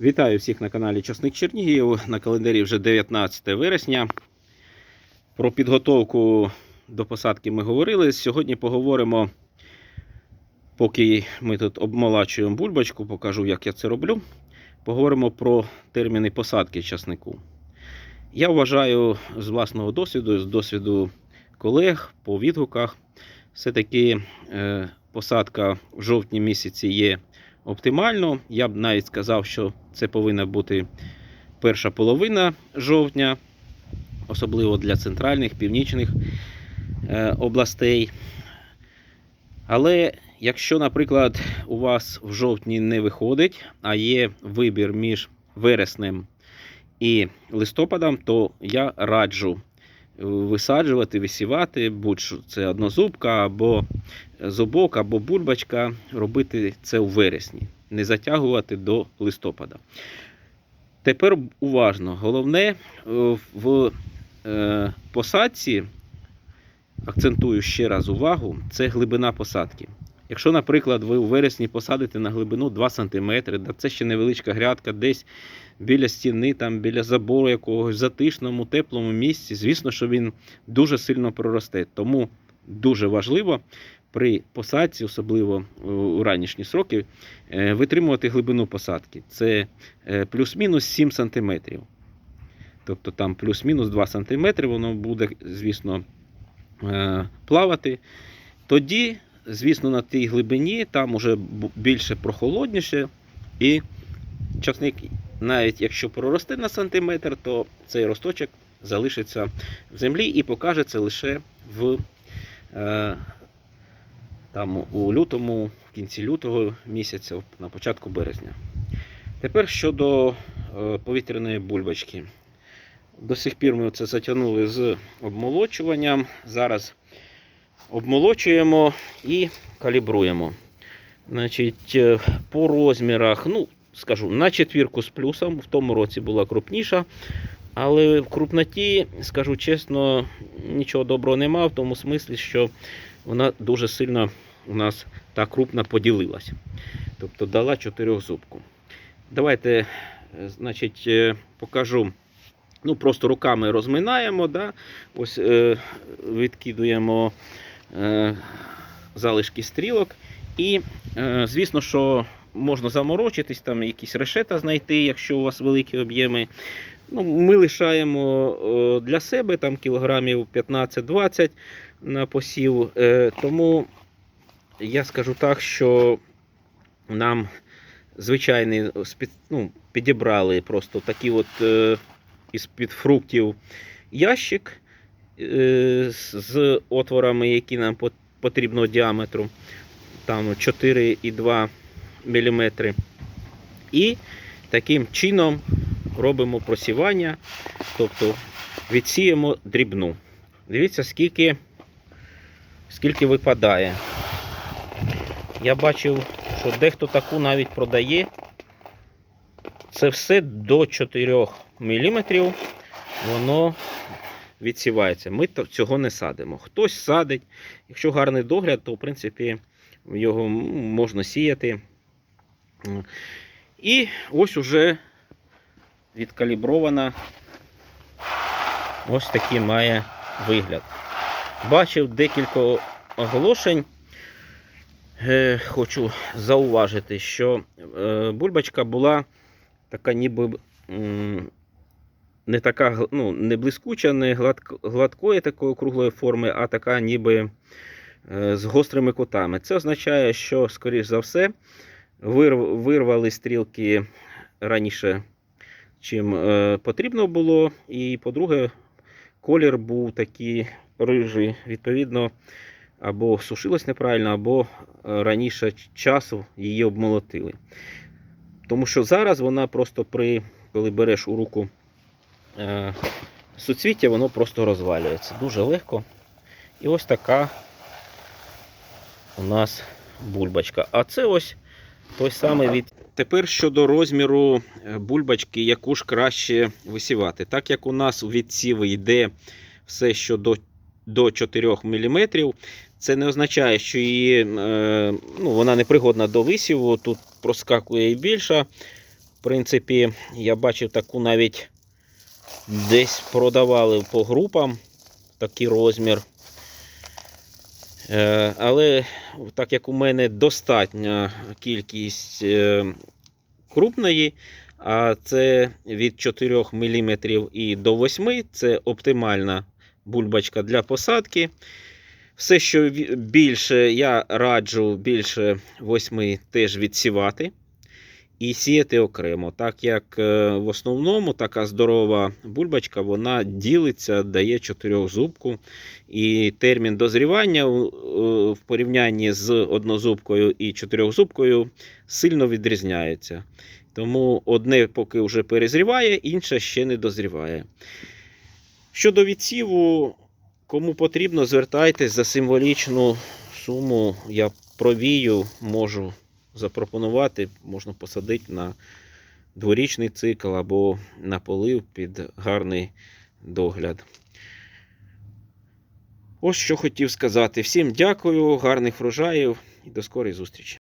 Вітаю всіх на каналі Часник Чернігів. На календарі вже 19 вересня. Про підготовку до посадки ми говорили. Сьогодні поговоримо, поки ми тут обмолачуємо бульбочку, покажу, як я це роблю. Поговоримо про терміни посадки часнику. Я вважаю з власного досвіду, з досвіду колег по відгуках, все-таки е, посадка в жовтні місяці є оптимально. Я б навіть сказав, що це повинна бути перша половина жовтня, особливо для центральних, північних е, областей. Але якщо, наприклад, у вас в жовтні не виходить, а є вибір між вереснем і листопадом, то я раджу висаджувати, висівати, будь-що це однозубка або зубок, або бульбочка, робити це у вересні, не затягувати до листопада. Тепер уважно, головне е, в е, посадці, акцентую ще раз увагу, це глибина посадки. Якщо, наприклад, ви у вересні посадите на глибину 2 см, це ще невеличка грядка, десь біля стіни, там, біля забору якогось, затишному, теплому місці, звісно, що він дуже сильно проросте. Тому дуже важливо при посадці, особливо у ранішні сроки, е, витримувати глибину посадки. Це е, плюс-мінус 7 см. Тобто там плюс-мінус 2 см, воно буде, звісно, е, плавати. Тоді, звісно, на тій глибині там уже більше прохолодніше, і часник, навіть якщо проросте на сантиметр, то цей росточок залишиться в землі і покажеться лише в е, там у лютому, в кінці лютого місяця, на початку березня. Тепер щодо е, повітряної бульбочки. До сих пір ми це затягнули з обмолочуванням. Зараз обмолочуємо і калібруємо. Значить, е, по розмірах, ну, скажу, на четвірку з плюсом. В тому році була крупніша. Але в крупноті, скажу чесно, нічого доброго нема, в тому смислі, що вона дуже сильно у нас та крупна поділилась. Тобто дала чотирьохзубку. Давайте, е, значить, е, покажу. Ну, просто руками розминаємо, да? ось е, відкидуємо залишки стрілок. І, е, звісно, що можна заморочитись, там якісь решета знайти, якщо у вас великі об'єми. Ну, ми лишаємо е, для себе там кілограмів 15-20 на посів. Е, Тому я скажу так, що нам звичайний ну, підібрали просто такі от е, із-під фруктів ящик е, з- з отворами, які нам пот- потрібного діаметру, там 4,2 мм. І таким чином робимо просівання, тобто відсіємо дрібну. Дивіться, скільки, скільки випадає. Я бачив, що дехто таку навіть продає. Це все до 4 мм воно відсівається. Ми цього не садимо. Хтось садить. Якщо гарний догляд, то в принципі його можна сіяти. І ось уже відкалібрована. Ось такий має вигляд. Бачив декілька оголошень. Е, хочу зауважити, що е, бульбочка була така ніби не така ну, не блискуча, не гладко, гладкої такої круглої форми, а така ніби е, з гострими кутами. Це означає, що, скоріш за все, вир- вирвали стрілки раніше, чим е, потрібно було. І, по-друге, колір був такий рижий. Відповідно, або сушилась неправильно, або е, раніше часу її обмолотили. Тому що зараз вона просто при, коли береш у руку суцвіття, воно просто розвалюється. Дуже легко. І ось така у нас бульбочка. А це ось той самий від. Тепер щодо розміру е, бульбочки, яку ж краще висівати. Так як у нас у відсіви йде все, що до, до 4 мм, це не означає, що її, е, ну, вона не пригодна до висіву. Тут проскакує і більша В принципі, я бачив таку навіть десь продавали по групам такий розмір. Е, Але так як у мене достатня кількість е, крупної, а це від 4 мм і до 8 це оптимальна бульбочка для посадки. Все, що більше, я раджу більше 8 теж відсівати і сіяти окремо. Так як е, в основному така здорова бульбочка вона ділиться, дає чотирьохзубку. І термін дозрівання в порівнянні з однозубкою і чотирьохзубкою сильно відрізняється. Тому одне поки вже перезріває, інше ще не дозріває. Щодо відсіву, кому потрібно, звертайтесь за символічну суму. Я провію, можу запропонувати, можна посадити на дворічний цикл або на полив під гарний догляд. Ось що хотів сказати. Всім дякую, гарних врожаїв і до скорої зустрічі.